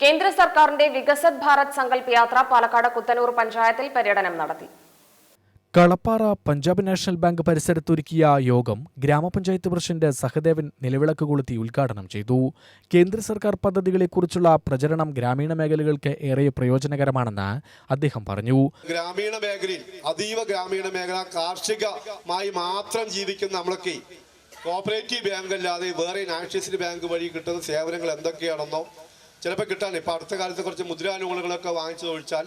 കേന്ദ്ര സർക്കാരിന്റെ വികസത് ഭാരത് സങ്കല്പ് യാത്ര പാലക്കാട് കുത്തനൂർ പഞ്ചായത്തിൽ പര്യടനം നടത്തി. കളപ്പാറ പഞ്ചാബ് നാഷണൽ ബാങ്ക് പരിസരത്തൊരുക്കിയ യോഗം ഗ്രാമപഞ്ചായത്ത് പ്രസിഡന്റ് സഹദേവൻ നിലവിളക്ക് കൊളുത്തി ഉദ്ഘാടനം ചെയ്തു. കേന്ദ്ര സർക്കാർ പദ്ധതികളെക്കുറിച്ചുള്ള പ്രചരണം ഗ്രാമീണ മേഖലകൾക്ക് ഏറെ പ്രയോജനകരമാണെന്ന് അദ്ദേഹം പറഞ്ഞു. ഗ്രാമീണ മേഖലയിൽ അതീവ ഗ്രാമീണ മേഖല കാർഷികമായി മാത്രം ജീവിക്കുന്ന നമ്മളൊക്കെ കോപ്പറേറ്റീവ് ബാങ്ക് അല്ലാതെ വേറെ നാഷണലിസ്റ്റ് ബാങ്ക് വഴി കിട്ടുന്ന സേവനങ്ങൾ എന്തൊക്കെയാണെന്നോ ചിലപ്പോൾ കിട്ടാൻ ഇപ്പൊ അടുത്ത കാലത്ത് കുറച്ച് മുദ്രാനുകൂലങ്ങളൊക്കെ വാങ്ങിച്ചു ഒഴിച്ചാൽ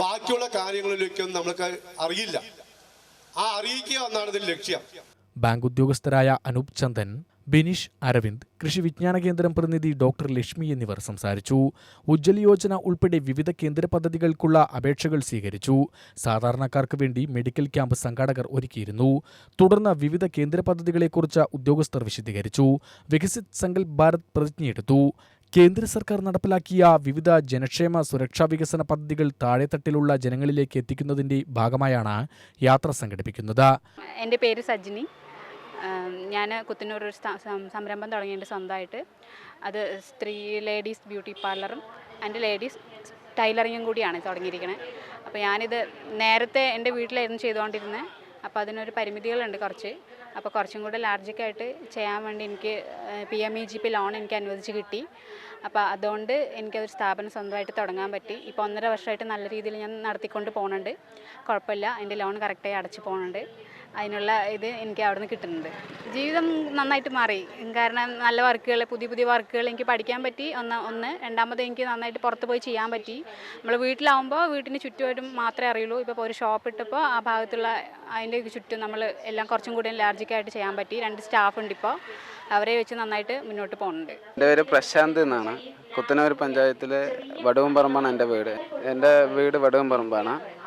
ബാക്കിയുള്ള കാര്യങ്ങളിലേക്കൊന്നും നമ്മൾക്ക് അറിയില്ല. ആ അറിയിക്കുക എന്നാണ് ഇതിൽ ലക്ഷ്യം. ബാങ്ക് ഉദ്യോഗസ്ഥരായ അനൂപ് ചന്ദൻ ബിനീഷ് അരവിന്ദ് കൃഷി വിജ്ഞാന കേന്ദ്രം പ്രതിനിധി ഡോക്ടർ ലക്ഷ്മി എന്നിവർ സംസാരിച്ചു. ഉജ്ജ്വൽ യോജന ഉൾപ്പെടെ വിവിധ കേന്ദ്ര പദ്ധതികൾക്കുള്ള അപേക്ഷകൾ സ്വീകരിച്ചു. സാധാരണക്കാർക്ക് വേണ്ടി മെഡിക്കൽ ക്യാമ്പ് സംഘാടകർ ഒരുക്കിയിരുന്നു. തുടർന്ന് വിവിധ കേന്ദ്ര പദ്ധതികളെക്കുറിച്ച് ഉദ്യോഗസ്ഥർ വിശദീകരിച്ചു. വികസിത് സങ്കൽപ് ഭാരത് പ്രതിജ്ഞയെടുത്തു. കേന്ദ്ര സർക്കാർ നടപ്പിലാക്കിയ വിവിധ ജനക്ഷേമ സുരക്ഷാ വികസന പദ്ധതികൾ താഴെത്തട്ടിലുള്ള ജനങ്ങളിലേക്ക് എത്തിക്കുന്നതിന്റെ ഭാഗമായാണ് യാത്ര സംഘടിപ്പിക്കുന്നത്. എന്റെ പേര് സജിനി. ഞാൻ കുത്തനൂർ ഒരു സംരംഭം തുടങ്ങിയിട്ട് സ്വന്തമായിട്ട്. അത് സ്ത്രീ ലേഡീസ് ബ്യൂട്ടി പാർലറും ആൻഡ് ലേഡീസ് ടൈലറിങ്ങും കൂടിയാണ് തുടങ്ങിയിരിക്കുന്നത് അപ്പോൾ ഞാനിത് നേരത്തെ എന്റെ വീട്ടിലായിരുന്നു ചെയ്തുകൊണ്ടിരുന്നത്. അപ്പോൾ അതിനൊരു പരിമിതികളുണ്ട് കുറച്ച്. അപ്പോൾ കുറച്ചും കൂടെ ലാർജൊക്കെ ആയിട്ട് ചെയ്യാൻ വേണ്ടി എനിക്ക് P M E G P loan എനിക്ക് അനുവദിച്ച് കിട്ടി. അപ്പോൾ അതുകൊണ്ട് എനിക്കതൊരു സ്ഥാപനം സ്വന്തമായിട്ട് തുടങ്ങാൻ പറ്റി. ഇപ്പോൾ ഒന്നര വർഷമായിട്ട് നല്ല രീതിയിൽ ഞാൻ നടത്തിക്കൊണ്ട് പോകുന്നുണ്ട്. കുഴപ്പമില്ല. എന്റെ ലോൺ കറക്റ്റായി അടച്ചു പോകുന്നുണ്ട്. അതിനുള്ള ഇത് എനിക്ക് അവിടെ നിന്ന് കിട്ടുന്നുണ്ട്. ജീവിതം നന്നായിട്ട് മാറി. കാരണം നല്ല വർക്കുകൾ പുതിയ പുതിയ വർക്കുകൾ എനിക്ക് പഠിക്കാൻ പറ്റി. ഒന്ന് ഒന്ന് രണ്ടാമത് എനിക്ക് നന്നായിട്ട് പുറത്ത് പോയി ചെയ്യാൻ പറ്റി. നമ്മൾ വീട്ടിലാവുമ്പോൾ വീട്ടിന് ചുറ്റുമായിട്ടും മാത്രമേ അറിയുള്ളൂ. ഇപ്പോൾ ഒരു ഷോപ്പ് ഇട്ടപ്പോൾ ആ ഭാഗത്തുള്ള അതിന്റെ ചുറ്റും നമ്മൾ എല്ലാം കുറച്ചും കൂടി ലാർജിക്കായിട്ട് ചെയ്യാൻ പറ്റി. രണ്ട് സ്റ്റാഫ് ഉണ്ട് ഇപ്പോൾ അവരെ വെച്ച് നന്നായിട്ട് മുന്നോട്ട് പോകുന്നുണ്ട്. എന്റെ പേര് പ്രശാന്ത് എന്നാണ്. കുത്തനൂർ പഞ്ചായത്തിലെ വടുവമ്പറമ്പാണ് എന്റെ വീട്. എന്റെ വീട് വടുവമ്പറമ്പാണ്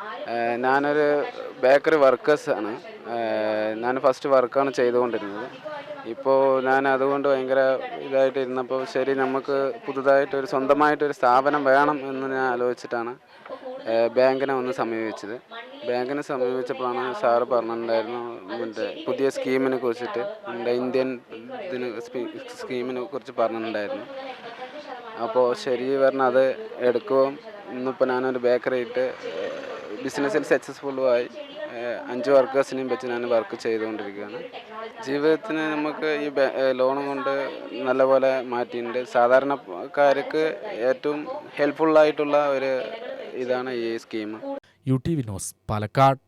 ഞാനൊരു ബേക്കറി വർക്കേഴ്സാണ് ഞാൻ ഫസ്റ്റ് വർക്കാണ് ചെയ്തുകൊണ്ടിരുന്നത്. ഇപ്പോൾ ഞാൻ അതുകൊണ്ട് ഭയങ്കര ഇതായിട്ട് ഇരുന്നപ്പോൾ ശരി നമുക്ക് പുതുതായിട്ടൊരു സ്വന്തമായിട്ടൊരു സ്ഥാപനം വേണം എന്ന് ഞാൻ ആലോചിച്ചിട്ടാണ് ബാങ്കിനെ ഒന്ന് സമീപിച്ചത്. ബാങ്കിനെ സമീപിച്ചപ്പോഴാണ് സാറ് പറഞ്ഞിട്ടുണ്ടായിരുന്നു മറ്റേ പുതിയ സ്കീമിനെ കുറിച്ചിട്ട് നമ്മുടെ ഇന്ത്യൻ ഇതിന് സ്കീമിനെ കുറിച്ച് പറഞ്ഞിട്ടുണ്ടായിരുന്നു. അപ്പോൾ ശരി പറഞ്ഞത് എടുക്കുകയും ഇന്നിപ്പോൾ ഞാനൊരു ബേക്കറി ഇട്ട് ബിസിനസ്സിൽ സക്സസ്ഫുള്ളുമായി അഞ്ച് വർക്കേഴ്സിനെയും വെച്ച് ഞാൻ വർക്ക് ചെയ്തുകൊണ്ടിരിക്കുകയാണ്. ജീവിതത്തിന് നമുക്ക് ഈ ലോൺ കൊണ്ട് നല്ലപോലെ മാറ്റിയിട്ടുണ്ട്. സാധാരണക്കാർക്ക് ഏറ്റവും ഹെൽപ്ഫുള്ളായിട്ടുള്ള ഒരു ഇതാണ് ഈ സ്കീം യു ടി വിനോസ് പാലക്കാട്.